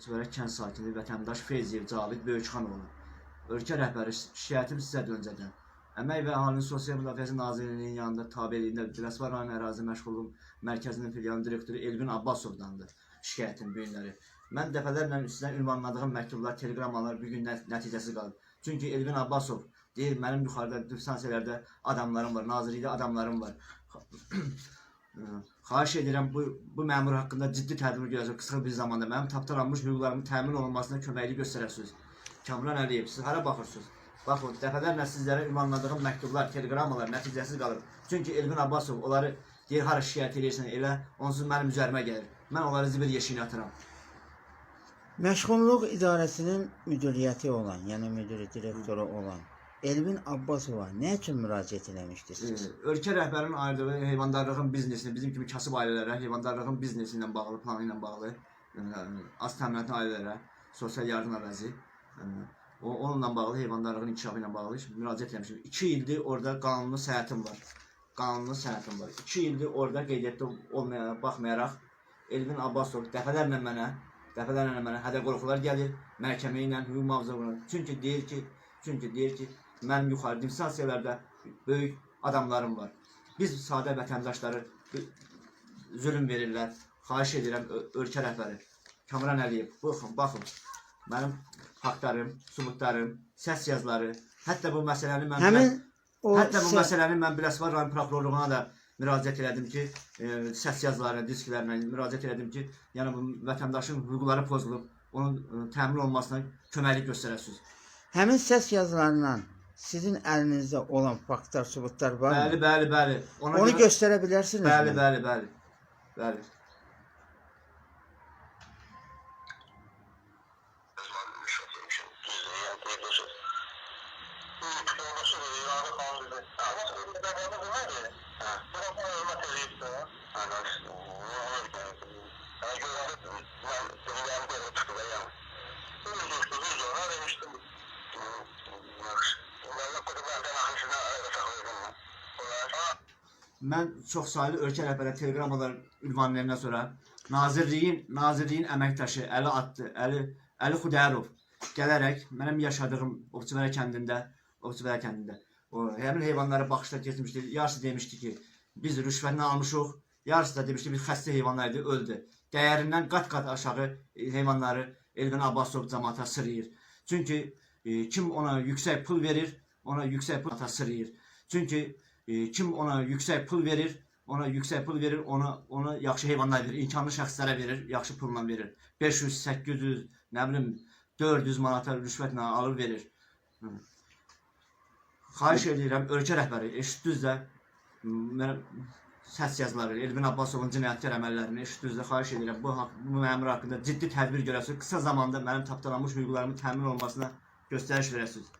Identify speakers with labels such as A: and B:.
A: Oçuvarək kənd sakini vətəndaş Feyziyev Cavid Böyükxanoğlu. Ölkə rəhbəri şikayətim sizədir öncədən. Əmək və Əhalinin Sosial Müdafiəsi Nazirliyinin yanında tabeliyində Biləsuvar rayon ərazi məşğulluq mərkəzinin filialının direktoru Elvin Abbasovdandır şikayətin bu günləri. Mən dəfələrlə sizə ünvanladığım məktublar, teleqramalar bu gün nə- nəticəsiz qalıb. Çünki Elvin Abbasov deyir mənim yuxarıda stansiyalarda adamlarım var, nazirlikdə adamlarım var. Xahiş edirəm bu bu məmur haqqında ciddi tədbir görəcək qısa bir zamanda mənim tapdalanmış hüquqlarımın təmin olunmasına köməklik göstərəsiniz. Kamran Əliyev, siz hara baxırsınız? Baxın, dəfələrlə sizlərə ünvanladığım məktublar, teleqramalar nəticəsiz qalır. Çünki Elvin Abbasov onları deyir hara şikayət edirsən elə, onsuz mənim üzərimə gəlir. Mən onları zibil yeşiyinə atıram.
B: Məşğulluq İdarəsinin müdiriyyəti olan, yəni müdiri, direktoru olan Elvin Abbasova nə üçün müraciət
A: Ee,
B: eləmişdiniz?
A: ölkə rəhbərinin ayrılığı heyvandarlığın biznesini, bizim kimi kasıb ailələrə, heyvandarlığın biznesi ilə bağlı, planı ilə bağlı, e, az təminatlı ailələrə, sosial yardım əvəzi, e, o onunla bağlı heyvandarlığın inkişafı ilə bağlı müraciət etmişim. 2 ildir orada qanunlu səhhətim var. Qanunlu səhhətim var. 2 ildir orada qeydiyyatda olmaya baxmayaraq Elvin Abbasov dəfələrlə mənə, dəfələrlə mənə hədə qorxular gəlir, məhkəmə ilə, hüquq mühafizə Çünki deyir ki, çünki deyir ki, mənim yuxarı instansiyalarda böyük adamlarım var. Biz sadə vətəndaşları zülm verirlər. Xahiş edirəm ölkə rəhbəri Kamran Əliyev, baxın, baxın. Mənim faktlarım, sübutlarım, səs yazıları, hətta bu məsələni mən
B: Həmin o
A: hətta bu
B: sə-
A: məsələni mən Biləsuvar rayon prokurorluğuna da müraciət elədim ki, e, səs yazılarına, disklərlə müraciət elədim ki, yəni bu vətəndaşın hüquqları pozulub, onun e, təmin olmasına köməklik göstərəsiniz.
B: həmin səs yazılarından sizin əlinizdə olan faktlar, sübutlar var
A: Bəli,
B: mı?
A: bəli, bəli. Ona
B: Onu
A: görə-
B: göstərə bilərsiniz
A: Bəli,
B: mi?
A: bəli, bəli. Bəli. Mən çox saylı ölkə rəhbəri teleqramalar ünvanlarından sonra Nazirliyin Nazirliyin əməkdaşı Əli Atlı, Əli Əli Xudərov gələrək mənim yaşadığım Ovçubələ kəndində, Ovçubələ kəndində o həmin heyvanlara baxışlar keçmişdi. Yarısı demişdi ki, biz rüşvətini almışıq, yarısı da demişdi biz xəstə heyvanlar idi, öldü. Dəyərindən qat-qat aşağı e, heyvanları Elvin Abbasov cəmaata sırıyır. Çünki e, kim ona yüksək pul verir, ona yüksək pul ata sırıyır. Çünki e, kim ona yüksək pul verir, ona yüksək pul verir, ona ona yaxşı heyvanlar verir, imkanlı şəxslərə verir, yaxşı pulla verir. 500, 800, nə bilim 400 manata rüşvətlə alır verir. Xahiş edirəm ölkə rəhbəri eşitdiniz də mən səs yazıları, Elvin Abbasovun cinayətkar əməllərini eşitdiniz də xahiş edirəm bu, bu məmur haqqında ciddi tədbir görəsiniz. Qısa zamanda mənim tapdalanmış hüquqlarımın təmin olmasına göstəriş verəsiniz.